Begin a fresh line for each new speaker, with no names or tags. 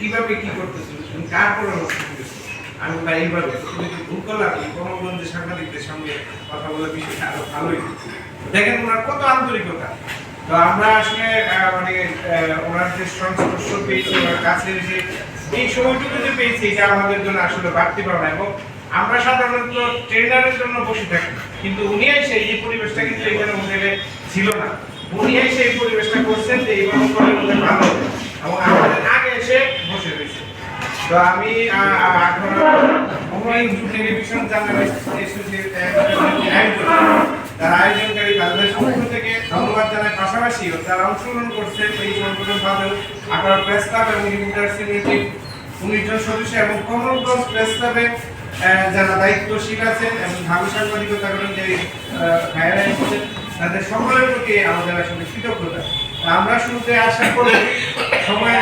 কীভাবে কি করতেছিল কার আমি বললাম এইভাবে তুমি তো ভুল করলাম এই সাংবাদিকদের সঙ্গে কথা বিষয়টা আরও ভালোই দেখেন, ওনার কত আন্তরিকতা। তো আমরা আসলে মানে ওনার যে সংস্পর্শ পেয়েছি, ওনার কাছে এসে এই সময়টুকু যে পেয়েছি, এটা আমাদের জন্য আসলে বাড়তি পাওনা এবং আমরা সাধারণত ট্রেনারের জন্য বসে থাকি, কিন্তু উনি এসে এই পরিবেশটা কিন্তু এখানে হোটেলে ছিল না। উনি এসে এই পরিবেশটা করছেন যে এইভাবে ভালো হবে। এবং আমাদের আগে এসে বসে রয়েছে তো আমি টেলিভিশন তারা আয়োজনকারী তাদের পক্ষ থেকে ধন্যবাদ জানাই। পাশাপাশি অংশগ্রহণ করছেন, এই ভাবে আপনার প্রেস ক্লাব এবং রিপোর্টার্স ইউনিটি উনিশ জন সদস্য এবং কমলগঞ্জ প্রেস ক্লাবে যারা দায়িত্বশীল আছেন এবং ভালো সাংবাদিকতা করেন যে তাদের সকলের প্রতি আমাদের আসলে কৃতজ্ঞতা। আমরা শুনতে আশা করি সময়